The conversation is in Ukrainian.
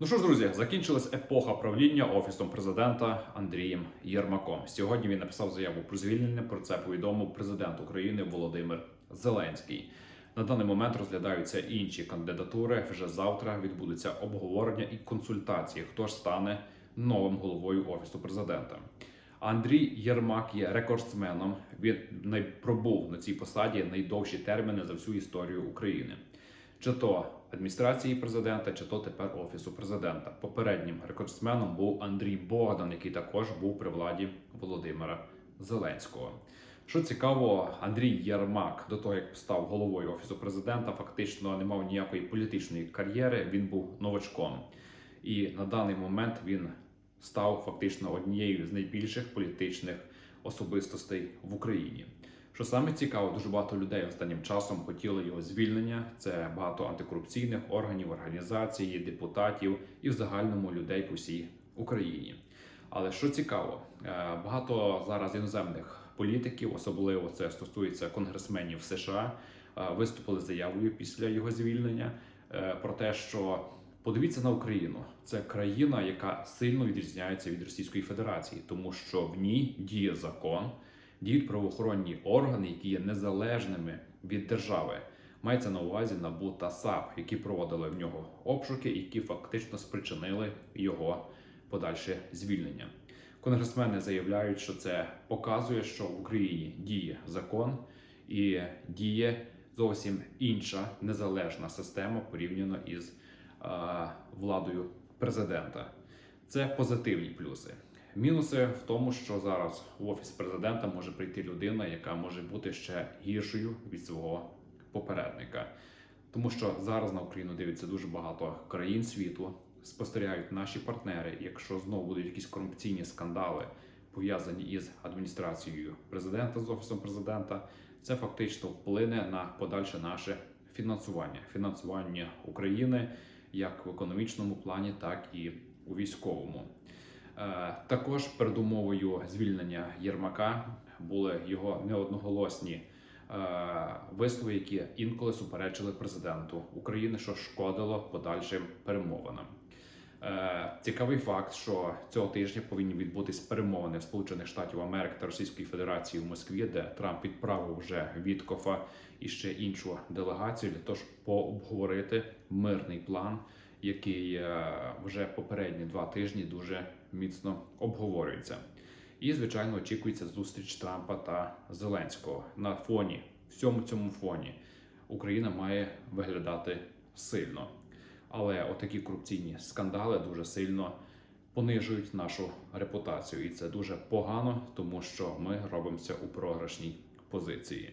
Ну що ж, друзі, закінчилась епоха правління офісом президента Андрієм Єрмаком. Сьогодні він написав заяву про звільнення. Про це повідомив президент України Володимир Зеленський. На даний момент розглядаються інші кандидатури. Вже завтра відбудеться обговорення і консультації, хто ж стане новим головою офісу президента. Андрій Єрмак є рекордсменом. Він пробув на цій посаді найдовші терміни за всю історію України. Чи то адміністрації президента, чи то тепер офісу президента. Попереднім рекордсменом був Андрій Богдан, який також був при владі Володимира Зеленського. Що цікаво, Андрій Єрмак до того, як став головою офісу президента, фактично не мав ніякої політичної кар'єри. Він був новачком, і на даний момент він став фактично однією з найбільших політичних особистостей в Україні. Що саме цікаво, дуже багато людей останнім часом хотіли його звільнення. Це багато антикорупційних органів, організацій, депутатів і в загальному людей по всій Україні. Але що цікаво, е, багато зараз іноземних політиків, особливо це стосується конгресменів США, е, виступили заявою після його звільнення е, про те, що подивіться на Україну. Це країна, яка сильно відрізняється від Російської Федерації, тому що в ній діє закон діють правоохоронні органи, які є незалежними від держави. Мається на увазі НАБУ та САП, які проводили в нього обшуки, які фактично спричинили його подальше звільнення. Конгресмени заявляють, що це показує, що в Україні діє закон і діє зовсім інша незалежна система порівняно із е, владою президента. Це позитивні плюси. Мінуси в тому, що зараз в офіс президента може прийти людина, яка може бути ще гіршою від свого попередника, тому що зараз на Україну дивиться дуже багато країн світу, спостерігають наші партнери. Якщо знову будуть якісь корупційні скандали пов'язані із адміністрацією президента з офісом президента, це фактично вплине на подальше наше фінансування, фінансування України як в економічному плані, так і у військовому. Е, Також передумовою звільнення Єрмака були його неодноголосні е, вислови, які інколи суперечили президенту України, що шкодило подальшим перемовинам. Е, Цікавий факт, що цього тижня повинні відбутись перемовини Сполучених Штатів Америки та Російської Федерації в Москві, де Трамп відправив вже Віткофа і ще іншу делегацію для того, щоб пообговорити мирний план, який е, вже попередні два тижні дуже міцно обговорюється. І, звичайно, очікується зустріч Трампа та Зеленського. На фоні всьому цьому фоні Україна має виглядати сильно. Але отакі корупційні скандали дуже сильно понижують нашу репутацію, і це дуже погано, тому що ми робимося у програшній позиції.